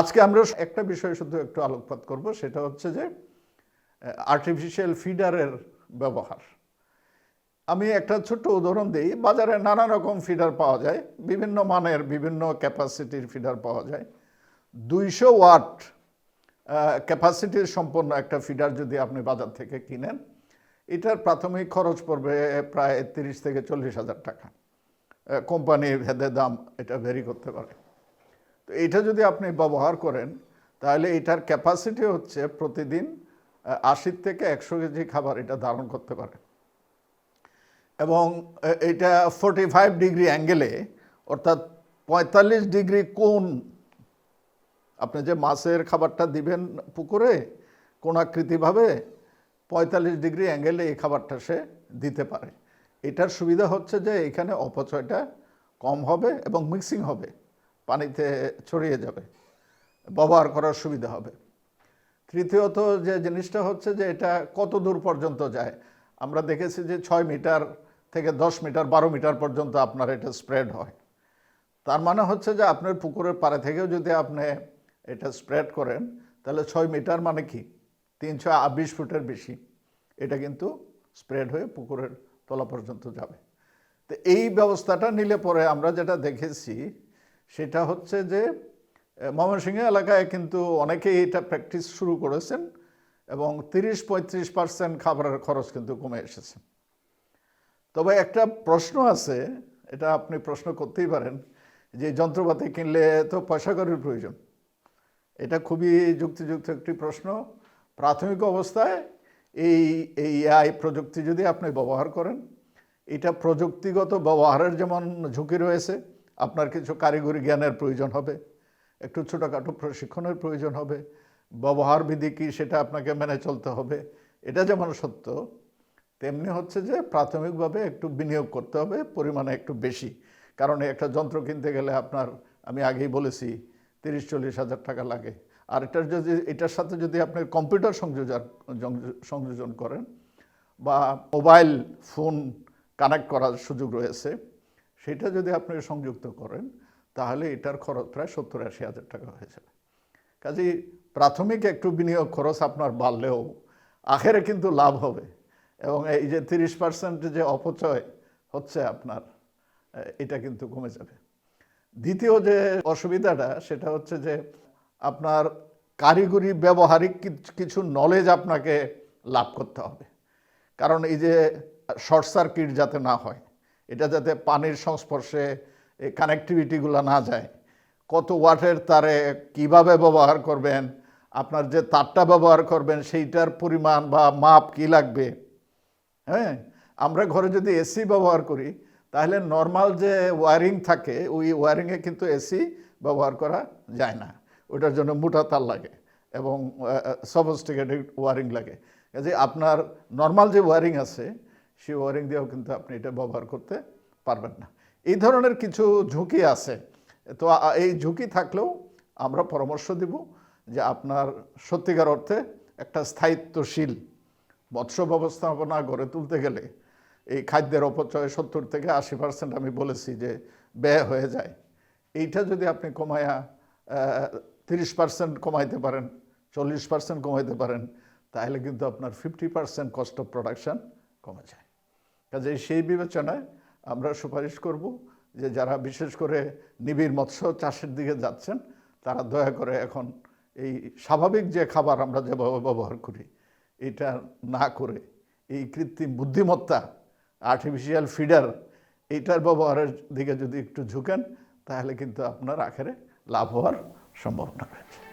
আজকে আমরা একটা বিষয় শুধু একটু আলোকপাত করব, সেটা হচ্ছে যে আর্টিফিশিয়াল ফিডারের ব্যবহার। আমি একটা ছোট্ট উদাহরণ দিই, বাজারে নানা রকম ফিডার পাওয়া যায়, বিভিন্ন মানের বিভিন্ন ক্যাপাসিটির ফিডার পাওয়া যায়। দুইশো ওয়াট ক্যাপাসিটির সম্পন্ন একটা ফিডার যদি আপনি বাজার থেকে কিনেন, এটার প্রাথমিক খরচ পড়বে প্রায় তিরিশ থেকে চল্লিশ হাজার টাকা। কোম্পানির ভেদে দাম এটা ভেরি করতে পারে। তো এটা যদি আপনি ব্যবহার করেন, তাহলে এটার ক্যাপাসিটি হচ্ছে প্রতিদিন আশির থেকে একশো কেজি খাবার এটা ধারণ করতে পারে। এবং এটা ফোর্টি ফাইভ ডিগ্রি অ্যাঙ্গেলে অর্থাৎ পঁয়তাল্লিশ ডিগ্রি কোন আপনি যে মাছের খাবারটা দিবেন পুকুরে কোনাকৃতিভাবে পঁয়তাল্লিশ ডিগ্রি অ্যাঙ্গেলে এই খাবারটা সে দিতে পারে। এটার সুবিধা হচ্ছে যে এখানে অপচয়টা কম হবে এবং মিক্সিং হবে। পানিতে ছড়িয়ে যাবে, ব্যবহার করার সুবিধা হবে। তৃতীয়ত যে জিনিসটা হচ্ছে যে এটা কত দূর পর্যন্ত যায়? আমরা দেখেছি যে ছয় মিটার থেকে দশ মিটার, বারো মিটার পর্যন্ত আপনার এটা স্প্রেড হয়। তার মানে হচ্ছে যে আপনার পুকুরের পাড়ে থেকেও যদি আপনি এটা স্প্রেড করেন, তাহলে ছয় মিটার মানে কি? তিনশো বিশ ফুটের বেশি। এটা কিন্তু স্প্রেড হয়ে পুকুরের তলা পর্যন্ত যাবে। তো এই ব্যবস্থাটা নিলে পরে আমরা যেটা দেখেছি সেটা হচ্ছে যে ময়মনসিংহ এলাকায় কিন্তু অনেকেই এটা প্র্যাকটিস শুরু করেছেন এবং তিরিশ পঁয়ত্রিশ পার্সেন্ট খাবারের খরচ কিন্তু কমে এসেছে। তবে একটা প্রশ্ন আছে, এটা আপনি প্রশ্ন করতেই পারেন, যে যন্ত্রপাতি কিনলে তো পয়সা করির প্রয়োজন। এটা খুবই যুক্তিযুক্ত একটি প্রশ্ন। প্রাথমিক অবস্থায় এই এই আই প্রযুক্তি যদি আপনি ব্যবহার করেন, এটা প্রযুক্তিগত ব্যবহারের যেমন ঝুঁকি রয়েছে আপনার কিছু কারিগরি জ্ঞানের প্রয়োজন হবে, একটু ছোটোখাটো প্রশিক্ষণের প্রয়োজন হবে, ব্যবহার বিধি কী সেটা আপনাকে মেনে চলতে হবে, এটা যেমন সত্য, তেমনি হচ্ছে যে প্রাথমিকভাবে একটু বিনিয়োগ করতে হবে, পরিমাণে একটু বেশি। কারণ একটা যন্ত্র কিনতে গেলে আপনার, আমি আগেই বলেছি, তিরিশ, চল্লিশ হাজার টাকা লাগে। আর এটার যদি, এটার সাথে যদি আপনি কম্পিউটার সংযোজন সংযোজন করেন বা মোবাইল ফোন কানেক্ট করার সুযোগ রয়েছে সেটা যদি আপনি সংযুক্ত করেন, তাহলে এটার খরচ প্রায় সত্তর আশি হাজার টাকা হয়ে যাবে। কাজেই প্রাথমিক একটু বিনিয়োগ খরচ আপনার বাড়লেও আখেরে কিন্তু লাভ হবে এবং এই যে তিরিশ পার্সেন্ট যে অপচয় হচ্ছে আপনার এটা কিন্তু কমে যাবে। দ্বিতীয় যে অসুবিধাটা, সেটা হচ্ছে যে আপনার কারিগরি ব্যবহারিক কিছু নলেজ আপনাকে লাভ করতে হবে। কারণ এই যে শর্ট সার্কিট যাতে না হয় এটা যাতে পানির সংস্পর্শে কানেক্টিভিটিগুলো না যায়। কত ওয়াটের তারে কীভাবে ব্যবহার করবেন, আপনার যে তারটা ব্যবহার করবেন, সেইটার পরিমাণ বা মাপ কি লাগবে? হ্যাঁ আমরা ঘরে যদি এসি ব্যবহার করি, তাহলে নর্মাল যে ওয়ারিং থাকে, ওই ওয়ারিংয়ে কিন্তু এসি ব্যবহার করা যায় না। ওটার জন্য মোটা তার লাগে এবং সফিস্টিকেটেড ওয়ারিং লাগে। কাজে আপনার নর্মাল যে ওয়ারিং আছে সেই ওয়ারিং দিয়েও কিন্তু আপনি এটা ব্যবহার করতে পারবেন না। এই ধরনের কিছু ঝুঁকি আছে। তো এই ঝুঁকি থাকলেও আমরা পরামর্শ দিব যে আপনার সত্যিকার অর্থে একটা স্থায়িত্বশীল মৎস্য ব্যবস্থাপনা গড়ে তুলতে গেলে এই খাদ্যের অপচয় সত্তর থেকে আশি পার্সেন্ট আমি বলেছি যে ব্যয় হয়ে যায়। এইটা যদি আপনি কমায়া তিরিশ পার্সেন্ট কমাইতে পারেন, চল্লিশ পার্সেন্ট কমাইতে পারেন, তাহলে কিন্তু আপনার fifty percent cost of production কমে যায়। কাজে সেই বিবেচনায় আমরা সুপারিশ করব যে যারা বিশেষ করে নিবিড় মৎস্য চাষের দিকে যাচ্ছেন, তারা দয়া করে এখন এই স্বাভাবিক যে খাবার আমরা যেভাবে ব্যবহার করি, এটা না করে এই কৃত্রিম বুদ্ধিমত্তা আর্টিফিশিয়াল ফিডার এইটার ব্যবহারের দিকে যদি একটু ঝুঁকেন, তাহলে কিন্তু আপনার আখেরে লাভ হওয়ার সম্ভাবনা রয়েছে।